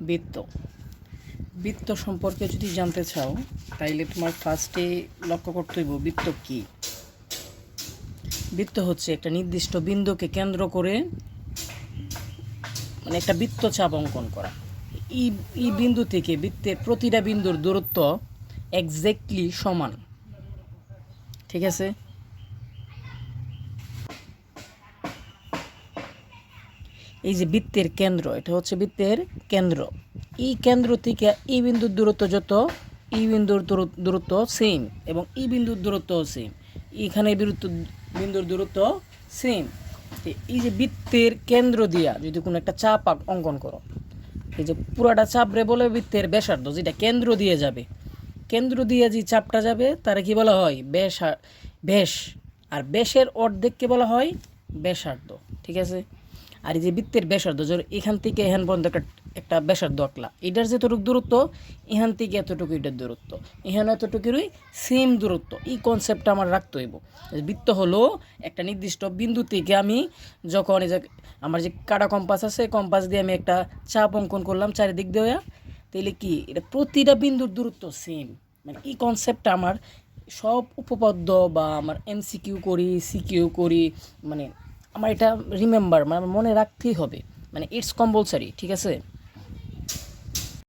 বৃত্ত। বৃত্ত সম্পর্কে যদি জানতে চাও, তাইলে তোমার ফার্স্টে লক্ষ্য করতে হইব বৃত্ত কী। বৃত্ত হচ্ছে একটা নির্দিষ্ট বিন্দুকে কেন্দ্র করে মানে একটা বৃত্তচাপ অঙ্কন করা। এই এই বিন্দু থেকে বৃত্তের প্রতিটা বিন্দুর দূরত্ব এক্স্যাক্টলি সমান। ঠিক আছে? এই যে বৃত্তের কেন্দ্র, এটা হচ্ছে বৃত্তের কেন্দ্র। এই কেন্দ্র থেকে এই বিন্দুর দূরত্ব যত এই বিন্দুর দূরত্ব সেম এবং এই বিন্দুর দূরত্ব সেম এখানে দূরত্ব বিন্দুর দূরত্ব সেম এই যে বৃত্তের কেন্দ্র দিয়া যদি কোনো একটা চাপ অঙ্কন করো, এই যে পুরাটা চাপ রে বলে বৃত্তের ব্যাসার্ধ, যেটা কেন্দ্র দিয়ে যাবে। কেন্দ্র দিয়ে যে চাপটা যাবে, তারা কি বলা হয়? ব্যাস ব্যাস। আর ব্যাসের অর্ধেককে বলা হয় ব্যাসার্ধ। ঠিক আছে? আর এই যে বৃত্তের ব্যাসার্ধ ধর এখান থেকে এখান পর্যন্ত একটা একটা ব্যাসার্ধ আঁকলা। এটার যেতটুকু দূরত্ব, এখান থেকে এতটুকু এটার দূরত্ব। এখানে এতটুকুরই সেম দূরত্ব। এই কনসেপ্টটা আমার রাখতে হইব। বৃত্ত হলো একটা নির্দিষ্ট বিন্দু থেকে আমি যখন এই যে আমার যে কাটা কম্পাস আছে কম্পাস দিয়ে আমি একটা চাপ অঙ্কন করলাম চারিদিক দিয়ে তাহলে কি? এটা প্রতিটা বিন্দুর দূরত্ব সেম মানে এই কনসেপ্টটা আমার সব উপপাদ্য বা আমার এমসিকিউ করি সিকিউ করি মানে আমার এটা রিমেম্বার মানে আমার মনে রাখতেই হবে। মানে ইটস কম্পালসারি ঠিক আছে?